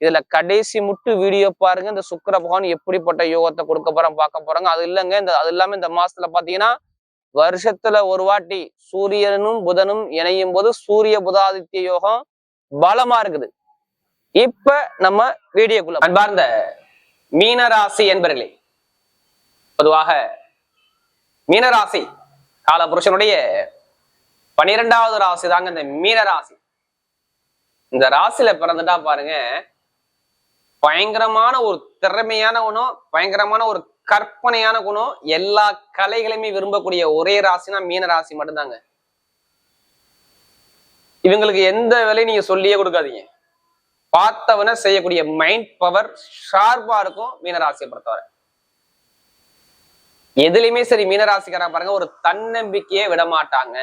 இதுல கடைசி முட்டு வீடியோ பாருங்க. இந்த சுக்கர பகவான் எப்படிப்பட்ட யோகத்தை கொடுக்க போறோம் பார்க்க போறாங்க. அது இல்லைங்க. இந்த அது இல்லாம இந்த மாசத்துல பாத்தீங்கன்னா வருஷத்துல ஒரு வாட்டி சூரியனும் புதனும் இணையும் போது சூரிய புதாதித்ய யோகம் பலமா இருக்குது. இப்ப நம்ம வீடியோக்குள்ள அன்பார்ந்த மீனராசி என்பர்களே பொதுவாக மீனராசி காலபுருஷனுடைய பனிரெண்டாவது ராசி தாங்க இந்த மீனராசி. இந்த ராசியில பிறந்துட்டா பாருங்க பயங்கரமான ஒரு திறமையான குணம் பயங்கரமான ஒரு கற்பனையான குணம் எல்லா கலைகளையுமே விரும்பக்கூடிய ஒரே ராசினா மீன ராசி மட்டும்தாங்க. இவங்களுக்கு எந்த வேலையும் நீங்க சொல்லியே கொடுக்காதீங்க. பார்த்தவன செய்யக்கூடிய மைண்ட் பவர் ஷார்ப்பா இருக்கும் மீனராசியை பொறுத்தவரை. எதுலையுமே சரி மீனராசிக்காரன் பாருங்க ஒரு தன்னம்பிக்கையே விட மாட்டாங்க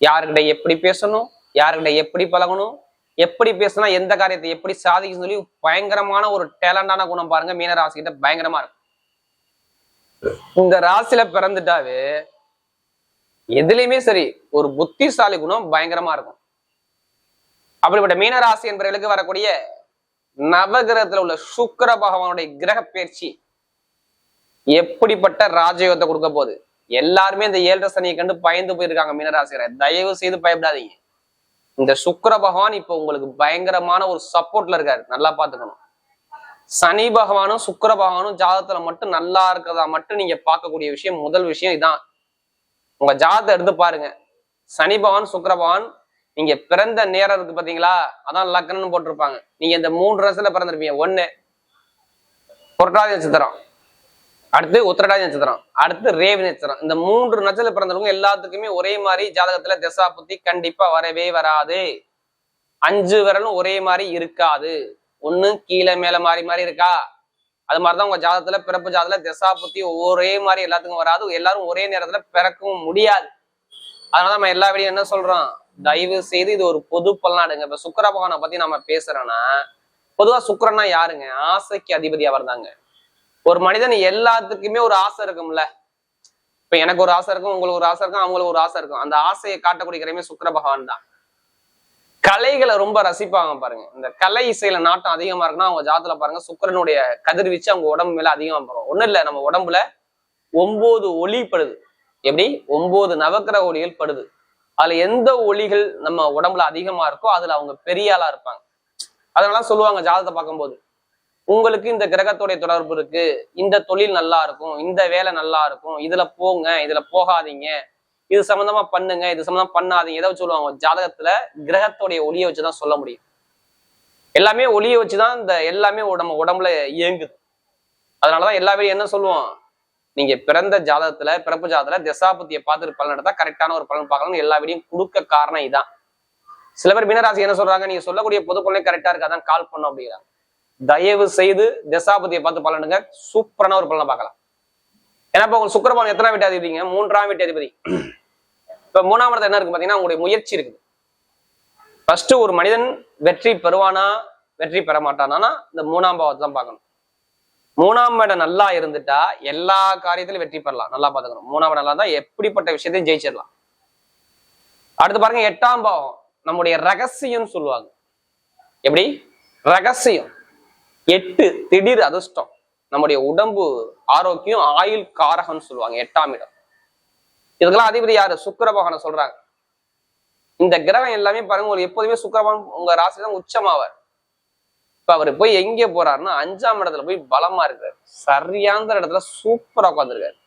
யாருக்கிட்ட எப்படி பேசணும் யாருக்கிட்ட எப்படி பழகணும் எப்படி பேசினா எந்த காரியத்தை எப்படி சாதிக்கணும்னு சொல்லி பயங்கரமான ஒரு டேலண்டான குணம் பாருங்க மீனராசி கிட்ட பயங்கரமா இருக்கும் இந்த ராசியில பிறந்துட்டாவே எதுலையுமே சரி ஒரு புத்திசாலி குணம் பயங்கரமா இருக்கும். அப்படிப்பட்ட மீனராசி என்பவர்களுக்கு வரக்கூடிய நவகிரகத்துல உள்ள சுக்கிர பகவானுடைய கிரக பயிற்சி எப்படிப்பட்ட ராஜயோகத்தை கொடுக்க போகுது? எல்லாருமே இந்த ஏழரை சனியை கண்டு பயந்து போயிருக்காங்க மீனராசிகரை தயவு செய்து பயப்படாதீங்க. இந்த சுக்கர பகவான் இப்ப உங்களுக்கு பயங்கரமான ஒரு சப்போர்ட்ல இருக்காரு. நல்லா பாத்துக்கணும். சனி பகவானும் சுக்கர பகவானும் ஜாதத்துல மட்டும் நல்லா இருக்கிறதா மட்டும் நீங்க பார்க்கக்கூடிய விஷயம் முதல் விஷயம் இதான். உங்க ஜாதத்தை எடுத்து பாருங்க. சனி பகவான் சுக்கர பகவான் நீங்க பிறந்த நேரம் இருக்கு பாத்தீங்களா? அதான் லக்னம்னு போட்டிருப்பாங்க. நீங்க இந்த மூன்று ரசத்துல பிறந்திருப்பீங்க. ஒண்ணு புரட்டாதி நட்சத்திரம். அடுத்து உத்திரடாதி நட்சத்திரம் அடுத்து ரேவி நட்சத்திரம். இந்த மூன்று நட்சத்திரம் பிறந்தவங்க எல்லாத்துக்குமே ஒரே மாதிரி ஜாதகத்துல திசா புத்தி கண்டிப்பா வரவே வராது. அஞ்சு விரலும் ஒரே மாதிரி இருக்காது. ஒண்ணு கீழே மேல மாறி மாறி இருக்கா? அது மாதிரிதான் உங்க ஜாதகத்துல பிறப்பு ஜாதகத்துல திசா புத்தி ஒரே மாதிரி எல்லாத்துக்கும் வராது. எல்லாரும் ஒரே நேரத்துல பிறக்கவும் முடியாது. அதனால நம்ம எல்லா வீடியும் என்ன சொல்றோம்? தயவு செய்து இது ஒரு பொது பலனாடுங்க. இப்ப சுக்கர பகவானை பத்தி நம்ம பேசுறோம்னா பொதுவா சுக்கரன்னா யாருங்க? ஆசைக்கு அதிபதி அவர் தாங்க ஒரு மனிதன் எல்லாத்துக்குமே ஒரு ஆசை இருக்கும்ல. இப்ப எனக்கு ஒரு ஆசை இருக்கும் உங்களுக்கு ஒரு ஆசை இருக்கும் அவங்களுக்கு ஒரு ஆசை இருக்கும். அந்த ஆசையை காட்டக்கூடிய கிரகமே சுக்கர பகவான் தான். கலைகளை ரொம்ப ரசிப்பாங்க பாருங்க. இந்த கலை இசையில நாட்டம் அதிகமா இருக்குன்னா அவங்க ஜாதத்துல பாருங்க சுக்கரனுடைய கதிர்வீச்சு அவங்க உடம்பு மேல அதிகமா போறோம் ஒண்ணும் இல்ல நம்ம உடம்புல ஒன்பது ஒளி படுது. எப்படி? ஒன்பது நவக்கிரக ஒளிகள் படுது. அதுல எந்த ஒளிகள் நம்ம உடம்புல அதிகமா இருக்கோ அதுல அவங்க பெரிய ஆளா இருப்பாங்க. அதனால சொல்லுவாங்க ஜாதத்தை பார்க்கும்போது உங்களுக்கு இந்த கிரகத்துடைய தொடர்பு இருக்கு. இந்த தொழில் நல்லா இருக்கும். இந்த வேலை நல்லா இருக்கும். இதுல போங்க. இதுல போகாதீங்க. இது சம்பந்தமா பண்ணுங்க. இது சம்மந்தமா பண்ணாதீங்க. எதை சொல்லுவாங்க. ஜாதகத்துல கிரகத்துடைய ஒளியை வச்சுதான் சொல்ல முடியும். எல்லாமே ஒளியை வச்சுதான் இந்த எல்லாமே நம்ம உடம்புல இயங்குது. அதனாலதான் எல்லா பேரும் என்ன சொல்லுவோம்? நீங்க பிறந்த ஜாதகத்துல பிறப்பு ஜாதகத்துல திசாபுத்தியை பார்த்துட்டு பலன் எடுத்தா கரெக்டான ஒரு பலன் பார்க்கணும்னு எல்லா வீடியும் கொடுக்க காரணம் இதான். சில பேர் மீனராசி என்ன சொல்றாங்க? நீங்க சொல்லக்கூடிய பொது கரெக்டா இருக்காதான் கால் பண்ணும் அப்படிங்கிறாங்க. தயவு செய்து தசாபதியை பார்த்து பலனுங்க சூப்பரான ஒரு பலனை பார்க்கலாம். ஏன்னா இப்போ உங்களுக்கு சுக்கரபான் எத்தனை வீட்டு அதிபதிங்க? மூன்றாம் வீட்டு அதிபதி. இப்ப மூணாம் இடத்துல என்ன இருக்கு பாத்தீங்கன்னா உங்களுடைய முயற்சி இருக்குது. ஃபர்ஸ்ட் ஒரு மனிதன் வெற்றி பெறுவானா வெற்றி பெற மாட்டானா? இந்த மூணாம் பாவத்தை தான் பார்க்கணும். மூணாம் இடம் நல்லா இருந்துட்டா எல்லா காரியத்திலும் வெற்றி பெறலாம். நல்லா பாத்துக்கணும் மூணாம் இடம் நல்லா தான் எப்படிப்பட்ட விஷயத்தையும் ஜெயிச்சிடலாம். அடுத்து பாருங்க எட்டாம் பாவம். நம்முடைய ரகசியம் சொல்லுவாங்க. எப்படி? ரகசியம். எட்டு திடீர் அதிர்ஷ்டம். நம்முடைய உடம்பு ஆரோக்கியம் ஆயுள் காரகம்னு சொல்லுவாங்க எட்டாம் இடம். இதுக்கெல்லாம் அதிபதி யாரு? சுக்கிர பகவானை சொல்றாங்க. இந்த கிரகம் எல்லாமே பாருங்க உங்களுக்கு எப்போதுமே சுக்கிரபகவான் உங்க ராசியில தான் உச்சமாவார். இப்ப அவர் போய் எங்க போறாருன்னா அஞ்சாம் இடத்துல போய் பலமா இருக்காரு சரியான இடத்துல சூப்பரா உட்காந்துருக்காரு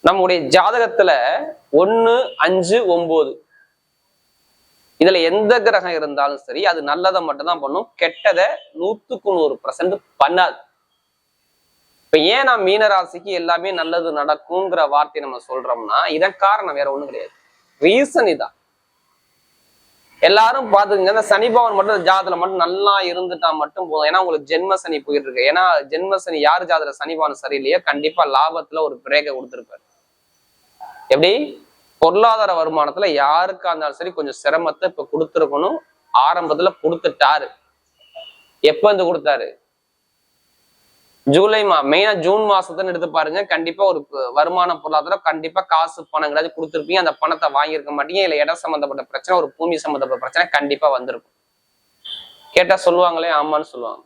நம்முடைய ஜாதகத்துல ஒண்ணு அஞ்சு ஒன்பது. இதுல எந்த கிரகம் இருந்தாலும் சரி அது நல்லதை மட்டும்தான் பண்ணும். கெட்டதை நூத்துக்கு நூறு பர்சன்ட் பண்ணாது. இப்ப ஏன் நான் மீனராசிக்கு எல்லாமே நல்லது நடக்குங்கிற வார்த்தை நம்ம சொல்றோம்னா இதன் காரணம் வேற ஒண்ணும் கிடையாது. ரீசன் இதான். எல்லாரும் பாத்துக்கங்க இந்த சனி பவன் மட்டும் ஜாதத்துல மட்டும் நல்லா இருந்துட்டா மட்டும் போதும். ஏன்னா உங்களுக்கு ஜென்ம சனி போயிட்டு இருக்கு. ஏன்னா ஜென்ம சனி யார் ஜாதத்துல சனி பவன் சரியில்லையோ கண்டிப்பா லாபத்துல ஒரு பிரேக்கை கொடுத்துருப்பாரு. எப்படி? பொருளாதார வருமானத்துல யாருக்கா இருந்தாலும் சரி கொஞ்சம் சிரமத்தை இப்ப கொடுத்துருக்கணும். ஆரம்பத்துல கொடுத்துட்டாரு. எப்ப வந்து கொடுத்தாரு? ஜூலை மா மெயினா ஜூன் மாசத்துன்னு எடுத்து பாருங்க. கண்டிப்பா ஒரு வருமான பொருளாதாரம் கண்டிப்பா காசு பணம் கிடையாது கொடுத்துருப்பீங்க. அந்த பணத்தை வாங்கியிருக்க மாட்டீங்க. இல்ல இடம் சம்பந்தப்பட்ட பிரச்சனை ஒரு பூமி சம்பந்தப்பட்ட பிரச்சனை கண்டிப்பா வந்திருக்கும். கேட்டா சொல்லுவாங்களே ஆமான்னு சொல்லுவாங்க.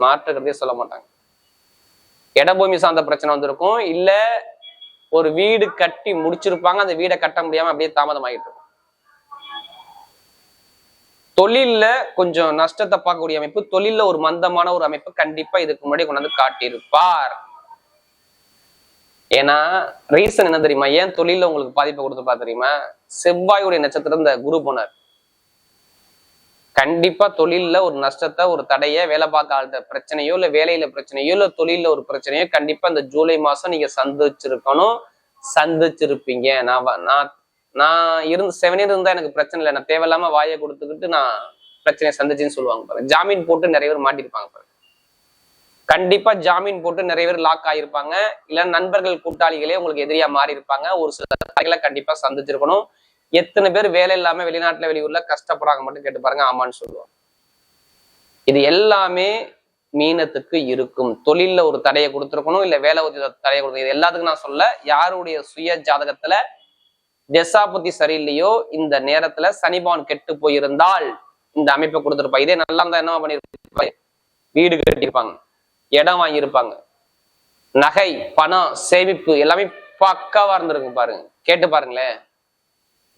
மாற்றுக்கிறதே சொல்ல மாட்டாங்க. இட பூமி சார்ந்த பிரச்சனை வந்திருக்கும். இல்ல ஒரு வீடு கட்டி முடிச்சிருப்பாங்க அந்த வீடை கட்ட முடியாம அப்படியே தாமதமாயிட்டு இருக்கும். தொழில்ல கொஞ்சம் நஷ்டத்தை பார்க்கக்கூடிய அமைப்பு தொழில்ல ஒரு மந்தமான ஒரு அமைப்பு கண்டிப்பா இதுக்கு முன்னாடி கொண்டாந்து காட்டியிருப்பார். ஏன்னா ரீசன் என்ன தெரியுமா? ஏன் தொழில உங்களுக்கு பாதிப்பை கொடுத்துருப்பா தெரியுமா? செவ்வாயுடைய நட்சத்திரம் இந்த குரு போனார். கண்டிப்பா தொழில்ல ஒரு நஷ்டத்தை ஒரு தடைய வேலை பார்க்க ஆள்கிட்ட பிரச்சனையோ இல்ல வேலையில பிரச்சனையோ இல்ல தொழில்ல ஒரு பிரச்சனையோ கண்டிப்பா இந்த ஜூலை மாசம் நீங்க சந்திச்சிருக்கணும். சந்திச்சிருப்பீங்க. நான் நான் நான் இருந்து இயர் இருந்தா எனக்கு பிரச்சனை இல்லை. நான் தேவையில்லாம வாயை கொடுத்துக்கிட்டு நான் பிரச்சனையை சந்திச்சுன்னு சொல்லுவாங்க பாருங்க. ஜாமீன் போட்டு நிறைய பேர் மாட்டிருப்பாங்க பாருங்க. கண்டிப்பா ஜாமீன் போட்டு நிறைய பேர் லாக் ஆயிருப்பாங்க. இல்ல நண்பர்கள் கூட்டாளிகளே உங்களுக்கு எதிரியா மாறி இருப்பாங்க ஒரு சில தடைகளை கண்டிப்பா சந்திச்சிருக்கணும். எத்தனை பேர் வேலை இல்லாம வெளிநாட்டுல வெளியூர்ல கஷ்டப்படுறாங்க மட்டும் கேட்டு பாருங்க ஆமான்னு சொல்லுவாங்க. இது எல்லாமே மீனத்துக்கு இருக்கும். தொழில்ல ஒரு தடையை கொடுத்துருக்கணும் இல்ல வேலை உதவி தடையை கொடுக்கணும். இது எல்லாத்துக்கும் நான் சொல்ல யாருடைய சுய ஜாதகத்துல தசாபுத்தி சரியில்லையோ இந்த நேரத்துல சனிபான் கெட்டு போயிருந்தால் இந்த அமைப்பை கொடுத்துருப்பா இதே நல்லா இருந்தா என்ன பண்ணிருப்பாங்க? வீடு கட்டியிருப்பாங்க. இடம் வாங்கியிருப்பாங்க. நகை பணம் சேமிப்பு எல்லாமே பக்காவா இருந்திருக்கும் பாருங்க. கேட்டு பாருங்களேன்.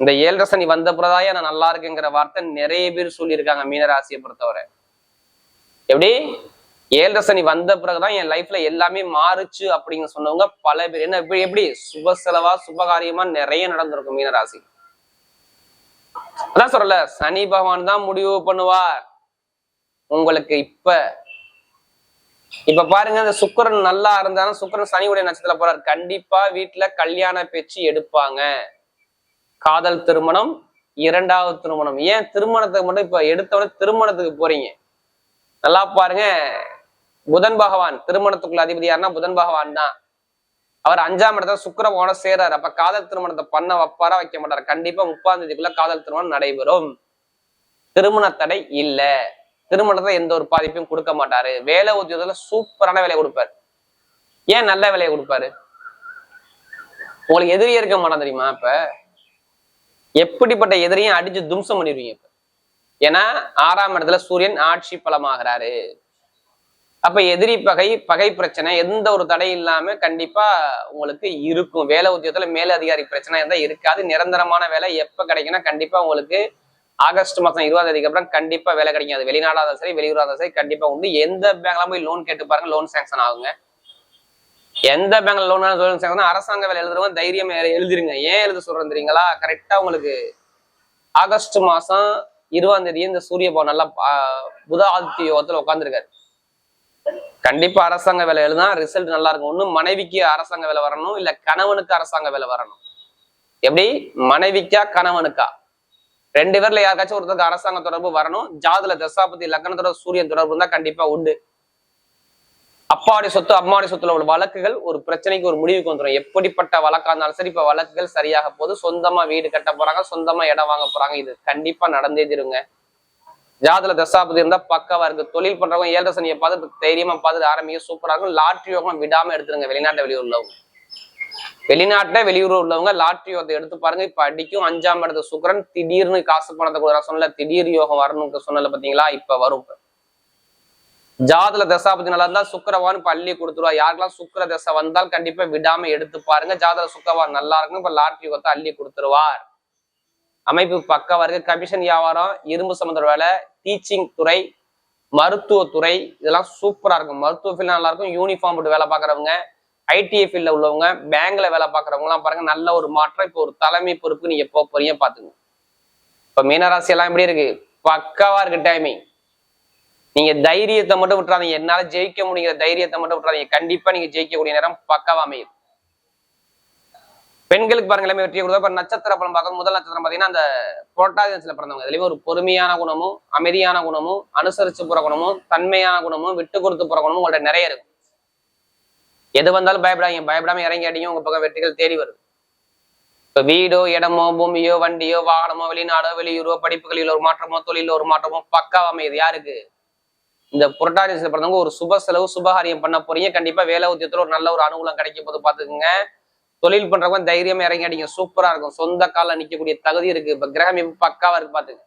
இந்த ஏழரை சனி வந்த பிறதாய நான் நல்லா இருக்குங்கிற வார்த்தை நிறைய பேர் சொல்லியிருக்காங்க மீனராசியை பொறுத்தவரை. எப்படி? ஏழரை சனி வந்த பிறகுதான் என் லைஃப்ல எல்லாமே மாறுச்சு அப்படின்னு சொன்னவங்க பல பேர். என்ன எப்படி எப்படி? சுப செலவா சுபகாரியமா நிறைய நடந்திருக்கும் மீனராசி. அதான் சொல்லல சனி பகவான் தான் முடிவு பண்ணுவார். உங்களுக்கு இப்ப இப்ப பாருங்க இந்த சுக்கிரன் நல்லா இருந்தாலும் சுக்கிரன் சனியுடைய நட்சத்திரம் போறார். கண்டிப்பா வீட்டுல கல்யாண பேச்சு எடுப்பாங்க. காதல் திருமணம் இரண்டாவது திருமணம். ஏன் திருமணத்துக்கு மட்டும் இப்ப எடுத்தவொடனே திருமணத்துக்கு போறீங்க? நல்லா பாருங்க. புதன் பகவான் திருமணத்துக்குள்ள அதிபதி யாருன்னா புதன் பகவான் தான். அவர் அஞ்சாம் இடத்துல சுக்கிர சேராரு அப்ப காதல் திருமணத்தை பண்ண வைப்பாரா வைக்க மாட்டாரு. கண்டிப்பா முப்பாம் தேதிக்குள்ள காதல் திருமணம் நடைபெறும். திருமண தடை இல்ல. திருமணத்தை எந்த ஒரு பாதிப்பையும் கொடுக்க மாட்டாரு. வேலை உத்தியோகத்துல சூப்பரான வேலையை கொடுப்பாரு. ஏன் நல்ல வேலையை கொடுப்பாரு? உங்களுக்கு எதிரியே இருக்க மாட்டான் தெரியுமா இப்ப? எப்படிப்பட்ட எதிரையும் அடிச்சு தும்சம் பண்ணிடுவீங்க இப்ப? ஏன்னா ஆறாம் இடத்துல சூரியன் ஆட்சி பலமாகிறாரு. அப்ப எதிரி பகை பகை பிரச்சனை எந்த ஒரு தடை இல்லாம கண்டிப்பா உங்களுக்கு இருக்கும். வேலை உத்தியோகத்துல மேல அதிகாரி பிரச்சனை இருந்தா இருக்காது. நிரந்தரமான வேலை எப்ப கிடைக்கும்னா கண்டிப்பா உங்களுக்கு ஆகஸ்ட் மாசம் இருபதாம் தேதிக்கு அப்புறம் கண்டிப்பா வேலை கிடைக்கும். அது வெளிநாடா சரி வெளியூராத இருந்தாலும் சரி கண்டிப்பா உண்டு. எந்த பேங்க்ல போய் லோன் கேட்டு பாருங்க லோன் சாங்ஷன் ஆகுங்க. எந்த பேங்க்ல லோன் சொல்லுங்க அரசாங்க வேலை எழுதுறவங்க தைரியம் எழுதிருங்க. ஏன் எழுத சொல்றேன் தெரியுங்களா கரெக்டா உங்களுக்கு ஆகஸ்ட் மாசம் இருபதாம் தேதி இந்த சூரிய பவன் நல்லா புத ஆதித்ய யோகத்துல உட்காந்துருக்காரு கண்டிப்பா அரசாங்க வேலை எழுதா ரிசல்ட் நல்லா இருக்கும். ஒண்ணு மனைவிக்கு அரசாங்க வேலை வரணும் இல்ல கணவனுக்கு அரசாங்க வேலை வரணும். எப்படி? மனைவிக்கா கணவனுக்கா? ரெண்டு பேர்ல யாருக்காச்சும் ஒருத்தருக்கு அரசாங்க தொடர்பு வரணும். ஜாதுல தசாபதி லக்னத்தோட சூரியன் தொடர்பு இருந்தா கண்டிப்பா உண்டு. அப்பாடி சொத்து அம்மாடி சொத்துல உள்ள வழக்குகள் ஒரு பிரச்சனைக்கு ஒரு முடிவுக்கு வந்துடும் எப்படிப்பட்ட வழக்கா இருந்தாலும் சரி இப்ப வழக்குகள் சரியாக போகுது. சொந்தமா வீடு கட்ட போறாங்க சொந்தமா இடம் வாங்க போறாங்க. இது கண்டிப்பா நடந்தே தருங்க. ஜாதல தசாபதி இருந்தா பக்கவா இருக்கு. தொழில் பண்றவங்க ஏழரை சனியை பார்த்து தைரியமா பார்த்து ஆரம்பிக்க சூப்பரா இருக்கும். லாட்ரி யோகம் விடாம எடுத்துருங்க. வெளிநாட்டை வெளியூர் உள்ளவங்க. வெளிநாட்டுல வெளியூர் உள்ளவங்க லாட்ரி யோகத்தை எடுத்து பாருங்க. இப்ப அடிக்கும் அஞ்சாம் இடத்து சுக்கிரன் திடீர்னு காசு பணத்தை கொடுக்குறா சொன்னல திடீர் யோகம் வரணும்னு சொன்னல பாத்தீங்களா? இப்ப வரும். ஜாதல தசாபதி நல்லா இருந்தா சுக்கரவான் பள்ளி அள்ளி கொடுத்துருவா. யாருக்கெல்லாம் சுக்கிர தசை வந்தால் கண்டிப்பா விடாம எடுத்து பாருங்க. ஜாதல சுக்கரவான் நல்லா இருக்கும் இப்ப லாட்ரி யோகத்தை அள்ளி கொடுத்துருவார். அமைப்பு பக்கவா இருக்கு. கமிஷன் வியாபாரம் இரும்பு சம்பந்த வேலை டீச்சிங் துறை மருத்துவத்துறை இதெல்லாம் சூப்பரா இருக்கும். மருத்துவ ஃபீல்ட் நல்லா இருக்கும். யூனிஃபார்ம் போட்டு வேலை பார்க்குறவங்க ஐடிஐ ஃபீல்ட்ல உள்ளவங்க பேங்க்ல வேலை பார்க்குறவங்கலாம் பாருங்க. நல்ல ஒரு மாற்றம். இப்போ ஒரு தலைமை பொறுப்பு நீங்க போக போறீங்க பாத்துங்க இப்ப மீனராசி எல்லாம் எப்படி இருக்கு? பக்காவா இருக்கு டைமிங் நீங்க தைரியத்தை மட்டும் விட்டுறாதீங்க. என்னால ஜெயிக்க முடியுங்கிற தைரியத்தை மட்டும் விட்டுறாதீங்க. கண்டிப்பா நீங்க ஜெயிக்கக்கூடிய நேரம் பக்கவா அமையுது பெண்களுக்கு பாருங்க எல்லாமே வெற்றி கொடுத்தா. இப்ப நட்சத்திர பலம் பார்க்கும் முதல் நட்சத்திரம் பாத்தீங்கன்னா அந்த புரோட்டாதிசத்துல பிறந்தவங்க. இதுலயும் ஒரு பொறுமையான குணமும் அமைதியான குணமும் அனுசரிச்சு போற குணமும் தன்மையான குணமும் விட்டு கொடுத்து போற குணமும் உங்கள்ட்ட நிறைய இருக்கும். எது வந்தாலும் பயப்படாதீங்க. பயப்படாம இறங்கி அடிங்க உங்க பக்கம் வெற்றிகள் தேடி வருது. இப்ப வீடோ இடமோ பூமியோ வண்டியோ வாகனமோ வெளிநாடோ வெளியூரோ படிப்புகளில் ஒரு மாற்றமோ தொழில ஒரு மாற்றமோ பக்காவா அமையுது. யாருக்கு? இந்த புரட்டாதிசத்துல பிறந்தவங்க ஒரு சுப செலவு சுபகாரியம் பண்ண போறீங்க. கண்டிப்பா வேலை உத்தியத்துல ஒரு நல்ல ஒரு அனுகூலம் கிடைக்கும் போது பாத்துக்கோங்க தொழில் பண்றவங்க தைரியமா இறங்கி அடிங்க சூப்பரா இருக்கும். சொந்த கால நிக்கக்கூடிய தகுதி இருக்கு. இப்ப கிரகம் இப்ப பக்காவா இருக்கு பாத்துங்க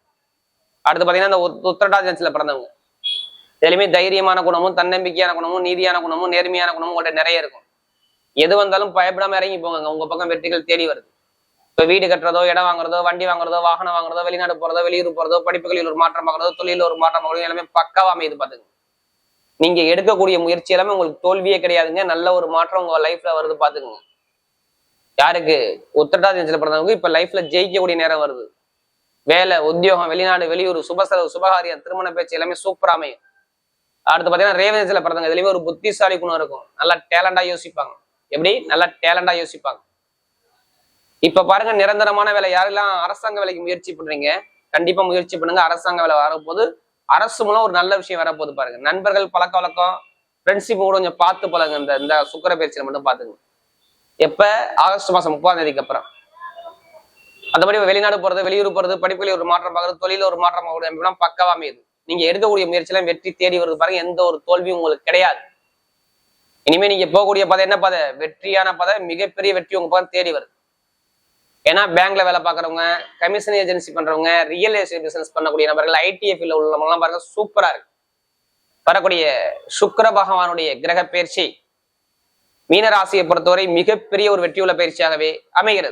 அடுத்து பாத்தீங்கன்னா இந்த உத்- உத்திரட்டாதிசத்துல பிறந்தவங்க. எதுலையுமே தைரியமான குணமும் தன்னம்பிக்கையான குணமும் நீதியான குணமும் நேர்மையான குணமும் உங்கள்கிட்ட நிறைய இருக்கும். எது வந்தாலும் பயப்படாம இறங்கி போங்க உங்க பக்கம் வெற்றிகள் தேடி வருது. இப்ப வீடு கட்டுறதோ இடம் வாங்குறதோ வண்டி வாங்குறதோ வாகனம் வாங்குறதோ வெளிநாடு போறதோ வெளியூர் போறதோ படிப்புகளில் ஒரு மாற்றம் பார்க்கறதோ தொழிலில் ஒரு மாற்றம் பார்க்கறதோ எல்லாமே பக்காவா அமையுது பாத்துங்க நீங்க எடுக்கக்கூடிய முயற்சி எல்லாமே உங்களுக்கு தோல்வியே கிடையாதுங்க. நல்ல ஒரு மாற்றம் உங்க லைஃப்ல வருது பாத்துக்கோங்க. யாருக்கு? உத்திரட்டாதிசில பிறந்தவங்க இப்ப லைஃப்ல ஜெயிக்கக்கூடிய நேரம் வருது. வேலை உத்தியோகம் வெளிநாடு வெளியூர் சுப செலவு சுபகாரியம் திருமண பேச்சு எல்லாமே சூப்பரா அமையும். அடுத்து பாத்தீங்கன்னா ரேவதிசில பிறந்தவங்க இதுலயுமே ஒரு புத்திசாலி குணம் இருக்கும். நல்லா டேலண்டா யோசிப்பாங்க. எப்படி? நல்லா டேலண்டா யோசிப்பாங்க. இப்ப பாருங்க நிரந்தரமான வேலை. யாரெல்லாம் அரசாங்க வேலைக்கு முயற்சி பண்றீங்க கண்டிப்பா முயற்சி பண்ணுங்க. அரசாங்க வேலை வரப்போது அரசு மூலம் ஒரு நல்ல விஷயம் வரப்போகுது பாருங்க. நண்பர்கள் பழக்க வழக்கம் ஃப்ரெண்ட்ஷிப் கூட கொஞ்சம் பார்த்து பழங்க இந்த இந்த சுக்கர பயிற்சியில மட்டும் பாத்துங்க எப்ப? ஆகஸ்ட் மாசம் முப்பதாம் தேதிக்கு அப்புறம். மற்றபடி வெளிநாடு போறது வெளியூர் போறது படிப்புல ஒரு மாற்றம் பார்க்கறது தொழில ஒரு மாற்றம் பார்க்கறது பக்கவா அமையுது நீங்க எடுக்கக்கூடிய முயற்சியெல்லாம் வெற்றி தேடி வருது பாருங்க. எந்த ஒரு தோல்வியும் உங்களுக்கு கிடையாது. இனிமே நீங்க போகக்கூடிய பதை என்ன பதை? வெற்றியான பதை மிகப்பெரிய வெற்றி உங்க பக்கம் தேடி வருது. ஏன்னா பேங்க்ல வேலை பார்க்குறவங்க கமிஷன் ஏஜென்சி பண்றவங்க ரியல் எஸ்டேட் பிசினஸ் பண்ணக்கூடிய நபர்கள் ஐடிஎஃப்ல உள்ளவங்கலாம் பாருங்க சூப்பரா இருக்கு. வரக்கூடிய சுக்கர பகவானுடைய கிரக பயிற்சி மீனராசியை பொறுத்தவரை மிகப்பெரிய ஒரு வெற்றியுள்ள பயிற்சியாகவே அமைகிறது.